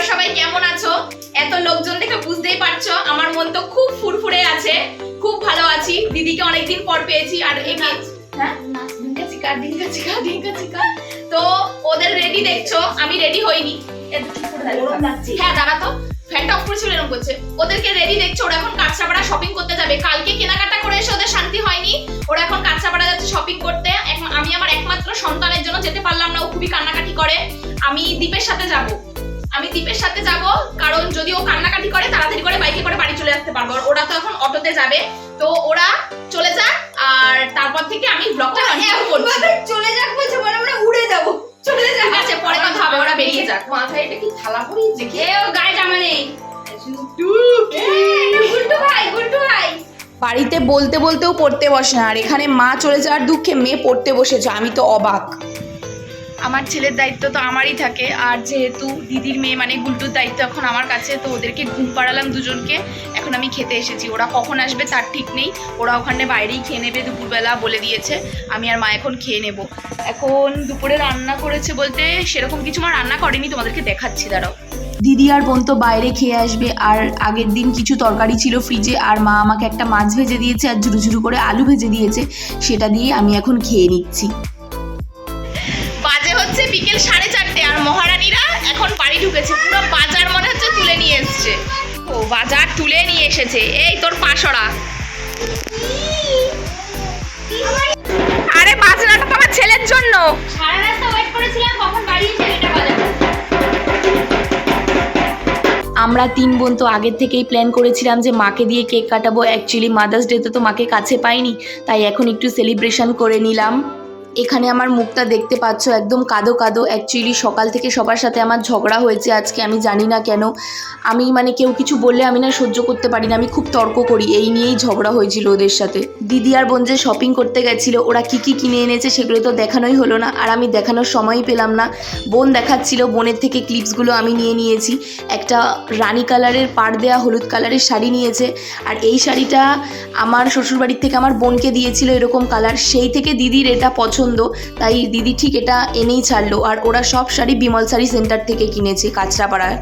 তোমরা সবাই কেমন আছো? এত লোকজন দেখে বুঝতেই পারছ আমার মন তো খুব ফুরফুরে আছে। খুব ভালো আছি। দিদিকে অনেকদিন পর পেয়েছি আর হ্যাঁ? চিকা ডিঙ্কা চিকা ডিঙ্কা চিকা। তো ওদের রেডি দেখছ আমি রেডি হইনি। হ্যাঁ দাঁড়া তো। ফ্যানটা অফ করেছিল এরকম করছে। ওদেরকে রেডি দেখছ ওরা এখন কাঁচরাপাড়া শপিং করতে যাবে। কালকে কেনাকাটা করে এসে ওদের শান্তি হয়নি। ওরা এখন কাঁচরাপাড়া যাচ্ছে শপিং করতে। আমি আমার একমাত্র সন্তানের জন্য যেতে পারলাম না ও খুবই কান্নাকাটি করে। আমি দীপের সাথে যাব। আমি দীপের সাথে যাব কারণ যদি ও কান্নাকাটি করে তাড়াতাড়ি করে বাইকে করে বাড়ি চলে আসতে পারব। ওরা তো এখন অটোতে যাবে। তো ওরা চলে যাক আর তারপর থেকে আমি ব্লগটা কন্টিনিউ করছি। চলে যাক বলছে মানে আমরা উড়ে যাব। চলে যাক। আছে পরে কথা হবে ওরা বেরিয়ে যাক। মাথায় এটা কি থালা পরিয়েছে কেউ গায়ে জামা নেই। গুল্টু ভাই গুল্টু ভাই। বাড়িতে বলতে বলতেও পড়তে বসে না আর এখানে মা চলে যাওয়ার দুঃখে মেয়ে পড়তে বসেছে আমি তো অবাক। আমার ছেলের দায়িত্ব তো আমারই থাকে, আর যেহেতু দিদির মেয়ে মানে গুলটুর দায়িত্ব এখন আমার কাছে, তো ওদেরকে ঘুম পাড়ালাম দুজনকে। এখন আমি খেতে এসেছি। ওরা কখন আসবে তার ঠিক নেই। ওরা ওখানে বাইরেই খেয়ে নেবে, দুপুরবেলা বলে দিয়েছে। আমি আর মা এখন খেয়ে নেব। এখন দুপুরে রান্না করেছে বলতে সেরকম কিছু মা রান্না করেনি, তোমাদেরকে দেখাচ্ছি, দাঁড়াও। দিদি আর বোন তো বাইরে খেয়ে আসবে, আর আগের দিন কিছু তরকারি ছিল ফ্রিজে আর মা আমাকে একটা মাছ ভেজে দিয়েছে, আর ঝুরু ঝুরু করে আলু ভেজে দিয়েছে। সেটা দিয়ে আমি এখন খেয়ে নিচ্ছি। বাজে হচ্ছে বিকেল সাড়ে চারটে আর মহারানীরা এখন বাড়ি ঢুকেছে। পুরো বাজার মনে হচ্ছে তুলে নিয়ে এসছে। ও বাজার তুলে নিয়ে এসেছে। এই তোর পাশরা আরে বাজনাটা তো আমার ছেলের জন্য। সারা রাস্তা ওয়েট করেছিলাম কখন বাড়ি এসে এটা আমরা তিন বোন তো আগের থেকেই প্ল্যান করেছিলাম যে মাকে দিয়ে কেক কাটাবো। অ্যাকচুয়ালি মাদার্স ডেতে তো মাকে কাছে পাইনি তাই এখন একটু সেলিব্রেশন করে নিলাম। এখানে আমার মুখটা দেখতে পাচ্ছ একদম কাদো কাদো। অ্যাকচুয়ালি সকাল থেকে সবার সাথে আমার ঝগড়া হয়েছে আজকে, আমি জানি না কেন। আমি মানে কেউ কিছু বললে আমি না সহ্য করতে পারি না, আমি খুব তর্ক করি। এই নিয়েই ঝগড়া হয়েছিল ওদের সাথে। দিদি আর বোন যে শপিং করতে গেছিল, ওরা কি কি কিনে এনেছে সেগুলো তো দেখানোই হলো না, আর আমি দেখানোর সময়ই পেলাম না। বোন দেখাচ্ছিল, বোনের থেকে ক্লিপসগুলো আমি নিয়ে নিয়েছি। একটা রানী কালারের পাড় দেওয়া হলুদ কালারের শাড়ি নিয়েছে, আর এই শাড়িটা আমার শ্বশুরবাড়ির থেকে আমার বোনকে দিয়েছিল এরকম কালার। সেই থেকে দিদির এটা পছন্দ তাই দিদি ঠিক এটা এনেই ছাড়লো। আর ওরা সব শাড়ি বিমল শাড়ি সেন্টার থেকে কিনেছে কাঁচরাপাড়ায়।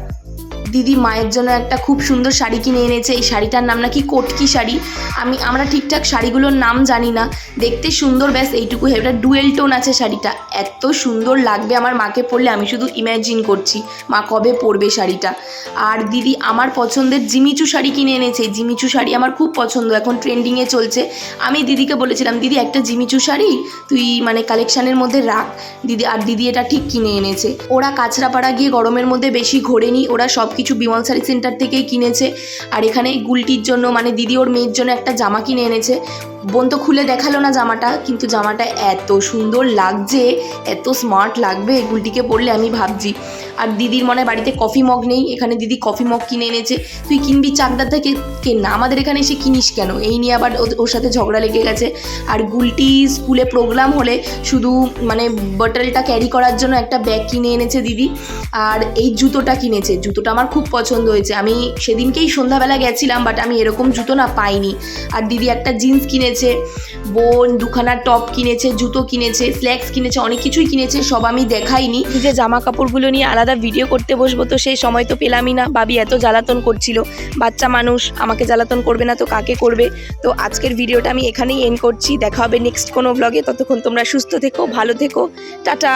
দিদি মায়ের জন্য একটা খুব সুন্দর শাড়ি কিনে এনেছে। এই শাড়িটার নাম নাকি কটকি শাড়ি। আমি, আমরা ঠিকঠাক শাড়িগুলোর নাম জানি না। দেখতে সুন্দর, ব্যাস এইটুকু এটা ডুয়েল টোন আছে শাড়িটা। এত সুন্দর লাগবে আমার মাকে পরলে, আমি শুধু ইম্যাজিন করছি মা কবে পরবে শাড়িটা। আর দিদি আমার পছন্দের জিমিচু শাড়ি কিনে এনেছে। জিমিচু শাড়ি আমার খুব পছন্দ, এখন ট্রেন্ডিংয়ে চলছে। আমি দিদিকে বলেছিলাম, দিদি, একটা জিমিচু শাড়ি তুই মানে কালেকশানের মধ্যে রাখ। দিদি, আর দিদি এটা ঠিক কিনে এনেছে। ওরা কাছড়াপাড়া গিয়ে গরমের মধ্যে বেশি ঘোরেনি, ওরা সব কিছু বিমল শাড়ি সেন্টার থেকেই কিনেছে। আর এখানে গুলটির জন্য মানে দিদি ওর মেয়ের জন্য একটা জামা কিনে এনেছে। বোন তো খুলে দেখাল না জামাটা, কিন্তু জামাটা এত সুন্দর লাগছে, এত স্মার্ট লাগবে, গুলটিকে পরলে আমি ভাবছি। আর দিদির মনে বাড়িতে কফি মগ নেই, এখানে দিদি কফি মগ কিনে এনেছে। তুই কিনবি চাকদা থেকে কেন না, আমাদের এখানে এসে কিনিস কেন? এই নিয়ে আবার ওর- সাথে ঝগড়া লেগে গেছে। আর গুলটি স্কুলে প্রোগ্রাম হলে শুধু মানে বটলটা ক্যারি করার জন্য একটা ব্যাগ কিনে এনেছে দিদি। আর এই জুতোটা কিনেছে। জুতোটা আমার খুব পছন্দ হয়েছে। আমি সেদিনকেই সন্ধ্যাবেলা গেছিলাম বাট আমি এরকম জুতো না পাইনি। আর দিদি একটা জিন্স কিনেছে, বোন দুখানা টপ কিনেছে, জুতো কিনেছে স্ল্যাক্স কিনেছে, অনেক কিছুই কিনেছে, সব আমি দেখাইনি। যে জামা কাপড়গুলো নিয়ে আলাদা ভিডিও করতে বসবো, তো সেই সময় তো পেলামই না। বাবি এত জ্বালাতন করছিল, বাচ্চা মানুষ, আমাকে জ্বালাতন করবে না তো কাকে করবে? তো আজকের ভিডিওটা আমি এখানেই এন্ড করছি। দেখা হবে নেক্সট কোনো ব্লগে ততক্ষণ তোমরা সুস্থ থেকো, ভালো থেকো। টাটা।